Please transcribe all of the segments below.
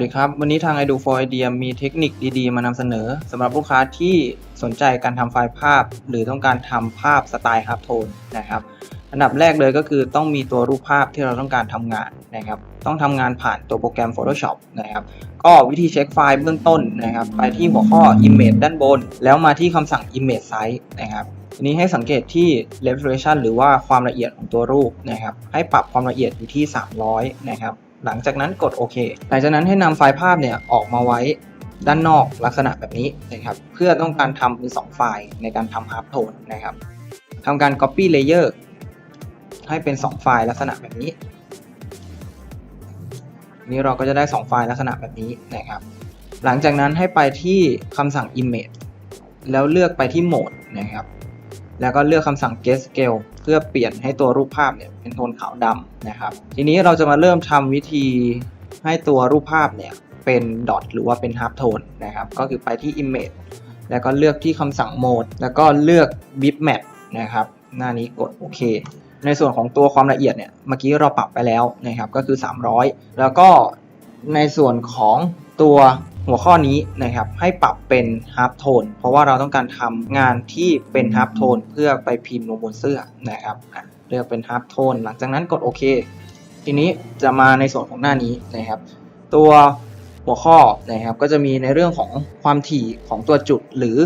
วัสดีครับ วันนี้ทาง i d o for Idea มีเทคนิคดีๆ มานำเสนอสำหรับลูกค้าที่สนใจการทำไฟล์ภาพ หรือต้องการทำภาพสไตล์ฮาร์ t โทนนะครับอันดับแรกเลยก็คือต้องมีตัวรูปภาพที่เราต้องการทำงานนะครับ ต้องทำงานผ่านตัวโปรแกรม Photoshop นะครับ ก็วิธีเช็คไฟล์เบื้องต้นนะครับ ไปที่หัวข้อ Image ด้านบน แล้วมาที่คำสั่ง Image Size นะครับทีนี้ให้สังเกตที่ resolution หรือว่าความละเอียดของตัวรูปนะครับ ให้ปรับความละเอียดอยู่ที่ 300 นะครับ หลังจากนั้นกดโอเค หลังจากนั้นให้นำไฟล์ภาพเนี่ยออกมาไว้ด้านนอกลักษณะแบบนี้นะครับ เพื่อต้องการทำเป็น 2 ไฟล์ในการทำ half tone นะครับทำการ copy layer ให้เป็น 2 ไฟล์ลักษณะแบบนี้ นี้เราก็จะได้ 2 ไฟล์ลักษณะแบบนี้นะครับ หลังจากนั้นให้ไปที่คำสั่ง image แล้วเลือกไปที่โหมดนะครับ แล้วก็เลือกคำสั่ง get scale เพื่อเปลี่ยนให้ตัวรูปภาพเนี่ยเป็นโทนขาวดำนะครับ ทีนี้เราจะมาเริ่มทำวิธีให้ตัวรูปภาพเนี่ยเป็นดอทหรือว่าเป็น half tone นะครับ ก็คือไปที่ image แล้วก็เลือกที่คำสั่ง mode แล้วก็เลือก bitmap นะครับ หน้านี้กดโอเค ในส่วนของตัวความละเอียดเนี่ย เมื่อกี้เราปรับไปแล้วนะครับ ก็คือ 300 แล้วก็ในส่วนของตัว หัวข้อนี้นะครับให้ปรับเป็น half tone เพราะว่าเราต้องการทำงานที่เป็น half tone เพื่อไปพิมพ์ลงบนเสื้อนะครับเลือกเป็น half tone หลังจากนั้นกดโอเค ทีนี้จะมาในส่วนของหน้านี้นะครับ ตัวหัวข้อนะครับก็จะมีในเรื่องของความถี่ของตัวจุดหรือ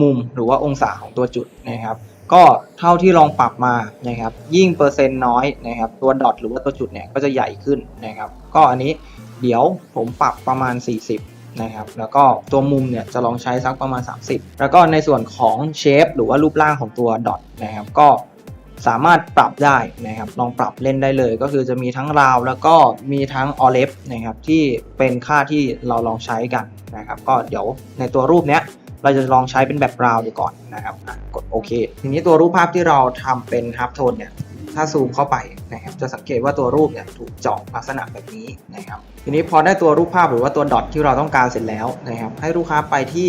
มุมหรือว่าองศาของตัวจุดนะครับก็เท่าที่ลองปรับมานะครับยิ่งเปอร์เซ็นต์น้อยนะครับตัวดอทหรือว่าตัวจุดเนี่ยก็จะใหญ่ขึ้นนะครับก็อันนี้ เดี๋ยวผมปรับประมาณ 40 นะครับ แล้วก็ตัวมุมเนี่ยจะลองใช้สักประมาณ 30 แล้วก็ในส่วนของเชฟหรือว่ารูปร่างของตัวดอทนะครับก็สามารถปรับได้นะครับ ลองปรับเล่นได้เลย ก็คือจะมีทั้งราวแล้วก็มีทั้งออเลฟนะครับที่เป็นค่าที่เราลองใช้กันนะครับ ก็เดี๋ยวในตัวรูปเนี้ยเราจะลองใช้เป็นแบบราวดูก่อนนะครับ กดโอเค ทีนี้ตัวรูปภาพที่เราทำเป็นฮับโทนเนี่ย ถ้าซูมเข้าไปนะครับจะสังเกตว่าตัวรูปเนี่ยถูกเจาะลักษณะแบบนี้นะครับทีนี้พอได้ตัวรูปภาพหรือว่าตัวดอทที่เราต้องการเสร็จแล้วนะครับให้ลูกค้าไปที่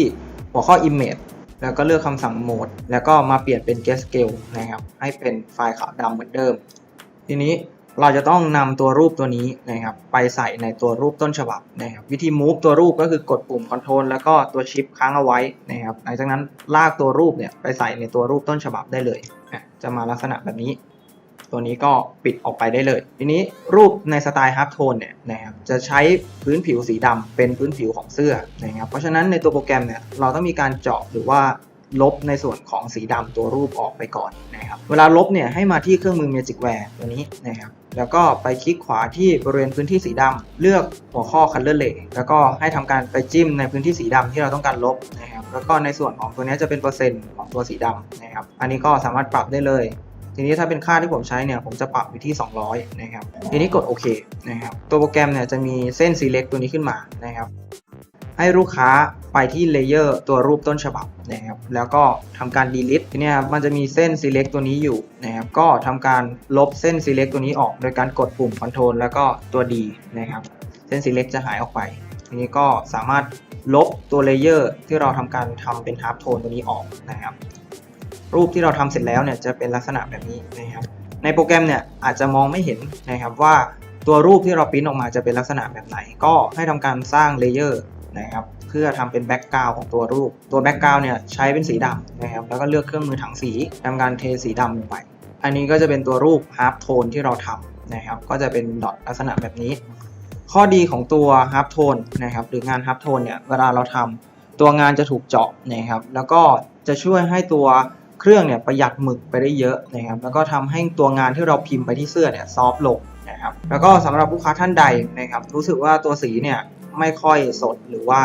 หัวข้อ image แล้วก็เลือกคำสั่ง mode แล้วก็มาเปลี่ยนเป็น get scale นะครับ ให้เป็นไฟล์ขาวดำเหมือนเดิม ทีนี้เราจะต้องนำตัวรูปตัวนี้นะครับ ไปใส่ในตัวรูปต้นฉบับนะครับ วิธี move ตัวรูปก็คือกดปุ่ม control แล้วก็ตัว shift ค้างเอาไว้นะครับ หลังจากนั้นลากตัวรูปเนี่ยไปใส่ในตัวรูปต้นฉบับได้เลย จะมาลักษณะแบบนี้ ตัวนี้ก็ปิดออกไปได้เลย ทีนี้รูปในสไตล์ half tone เนี่ยนะครับจะใช้พื้นผิวสีดำเป็นพื้นผิวของเสื้อนะครับเพราะฉะนั้นในตัวโปรแกรมเนี่ยเราต้องมีการเจาะหรือว่าลบในส่วนของสีดำตัวรูปออกไปก่อนนะครับเวลาลบเนี่ยให้มาที่เครื่องมือ Magicware ตัวนี้นะครับแล้วก็ไปคลิกขวาที่บริเวณพื้นที่สีดำเลือกหัวข้อ Color Lay แล้วก็ให้ทำการไปจิ้มในพื้นที่สีดำที่เราต้องการลบนะครับแล้วก็ในส่วนของตัวนี้จะเป็นเปอร์เซ็นต์ของตัวสีดำนะครับอันนี้ก็สามารถปรับได้เลย ทีนี้ถ้าเป็นค่าที่ผมใช้เนี่ยผมจะปรับอยู่ที่ 200 นะครับ ทีนี้กดโอเคนะครับ ตัวโปรแกรมเนี่ยจะมีเส้น select ตัวนี้ขึ้นมานะครับ ให้ลูกค้าไปที่เลเยอร์ตัวรูปต้นฉบับนะครับ แล้วก็ทำการ delete ทีนี้ครับมันจะมีเส้น select ตัวนี้อยู่นะครับ ก็ทำการลบเส้น select ตัวนี้ออก โดยการกดปุ่ม control แล้วก็ตัว D นะครับ เส้น select จะหายออกไป ทีนี้ก็สามารถลบตัวเลเยอร์ที่เราทำการทำเป็น half tone ตัวนี้ออกนะครับ รูปที่เราทำเสร็จแล้วเนี่ยจะเป็นลักษณะแบบนี้นะครับ ในโปรแกรมเนี่ยอาจจะมองไม่เห็นนะครับว่าตัวรูปที่เราปริ้นออกมาจะเป็นลักษณะแบบไหน ก็ให้ทำการสร้างเลเยอร์นะครับเพื่อทำเป็นแบ็กกราวของตัวรูป ตัวแบ็กกราวเนี่ยใช้เป็นสีดำนะครับแล้วก็เลือกเครื่องมือถังสีทำการเทสีดำลงไป อันนี้ก็จะเป็นตัวรูปฮาร์ t โทนที่เราทำนะครับก็จะเป็นดอทลักษณะแบบนี้ ข้อดีของตัวฮาร์ t โทนนะครับหรืองานฮาร์ t โทนเนี่ยเวลาเราทำตัวงานจะถูกเจาะนะครับแล้วก็จะช่วยให้ตัว เครื่องเนี่ยประหยัดหมึกไปได้เยอะนะครับแล้วก็ทำให้ตัวงานที่เราพิมพ์ไปที่เสื้อเนี่ยซอฟลงนะครับแล้วก็สำหรับลูกค้าท่านใดนะครับรู้สึกว่าตัวสีเนี่ยไม่ค่อยสดหรือว่า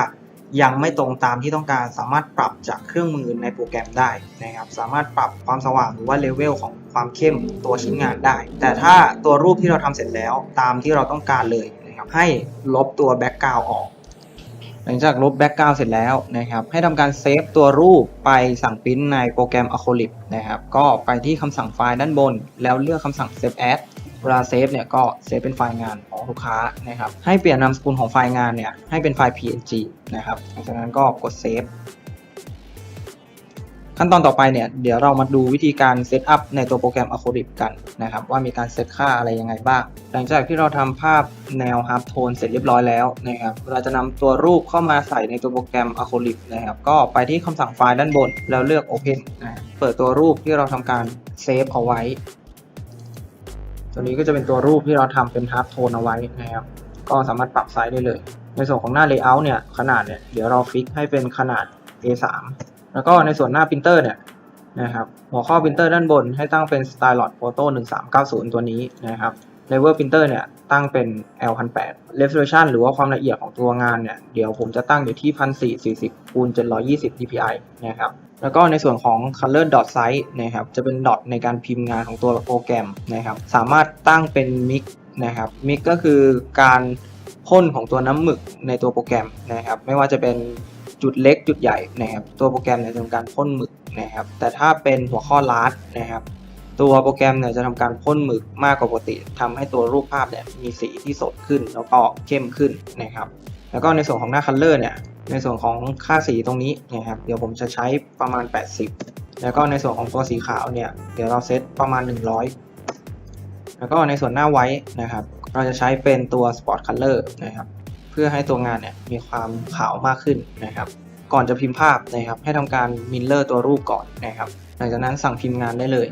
ยังไม่ตรงตามที่ต้องการสามารถปรับจากเครื่องมือในโปรแกรมได้นะครับสามารถปรับความสว่างหรือว่าเลเวลของความเข้มตัวชิ้นงานได้ แต่ถ้าตัวรูปที่เราทำเสร็จแล้วตามที่เราต้องการเลยนะครับให้ลบตัวแบ็กกราวออก หลังจากลบแบ็กกราวเสร็จแล้วนะครับ ให้ทำการเซฟตัวรูปไปสั่งพิมพ์ในโปรแกรม Acrylic นะครับ ก็ไปที่คำสั่งไฟล์ด้านบน แล้วเลือกคำสั่ง Save As เวลาเซฟเนี่ยก็เซฟเป็นไฟล์งานของลูกค้านะครับ ให้เปลี่ยนนามสกุลของไฟล์งานเนี่ยให้เป็นไฟล์ PNG นะครับหลังจากนั้นก็กดเซฟ ขั้นตอนต่อไปเนี่ยเดี๋ยวเรามาดูวิธีการเซตอัพในตัวโปรแกรม a c o r i p กันนะครับว่ามีการเซตค่าอะไรยังไงบ้าง หลังจากที่เราทำภาพแนว half tone เสร็จเรียบร้อยแล้วนะครับเราจะนำตัวรูปเข้ามาใส่ในตัวโปรแกรม a c o r i p นะครับก็ไปที่คำสั่งไฟล์ด้านบน แล้วเลือก Open นะเปิดตัวรูปที่เราทำการเซฟเอาไว้ ตัวนี้ก็จะเป็นตัวรูปที่เราทำเป็น half tone เอาไว้นะครับก็สามารถปรับไซส์ได้เลย ในส่วนของหน้า layout เนี่ยขนาดเนี่ยเดี๋ยวเราฟิกให้เป็นขนาด A3 แล้วก็ในส่วนหน้าพิมพ์เตอร์เนี่ยนะครับหัวข้อพิมพ์เตอร์ด้านบนให้ตั้งเป็น Stylot Photo 1390 ตัวนี้นะครับ Level Printer เนี่ยตั้งเป็น L1008 Resolution หรือว่าความละเอียดของตัวงานเนี่ยเดี๋ยวผมจะตั้งอยู่ที่ 1440คูณ720 dpi นะครับแล้วก็ในส่วนของ color dot size นะครับจะเป็นดอทในการพิมพ์งานของตัวโปรแกรมนะครับสามารถตั้งเป็น mix นะครับ mix ก็คือการพ่นของตัวน้ำหมึกในตัวโปรแกรมนะครับไม่ว่าจะเป็น จุดเล็กจุดใหญ่นะครับตัวโปรแกรมเนี่ยจะทำการพ่นหมึกนะครับแต่ถ้าเป็นหัวข้อลาร์นะครับตัวโปรแกรมเนี่ยจะทำการพ่นหมึกมากกว่าปกติทำให้ตัวรูปภาพเนี่ยมีสีที่สดขึ้นแล้วก็เข้มขึ้นนะครับแล้วก็ในส่วนของหน้าคัลเลอร์เนี่ยในส่วนของค่าสีตรงนี้นะครับเดี๋ยวผมจะใ 't ประมาณ 80 แล้วก็ในส่วนของตัวสีขาวเนี่ยเดี๋ยวเราเซตประมาณ 100 แล้วก็ในส่วนหน้าไว้นะครับเราจะใช้เป็นตัว Sport Color นะครับ เพื่อให้ตัวงานเนี่ยมีความขาวมากขึ้นนะครับ ก่อนจะพิมพ์ภาพนะครับ ให้ทำการมิลเลอร์ตัวรูปก่อนนะครับ หลังจากนั้นสั่งพิมพ์งานได้เลย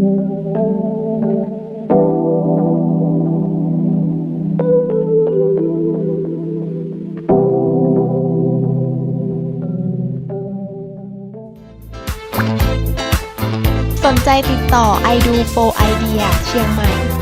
สนใจติดต่อ i do for idea เชียงใหม่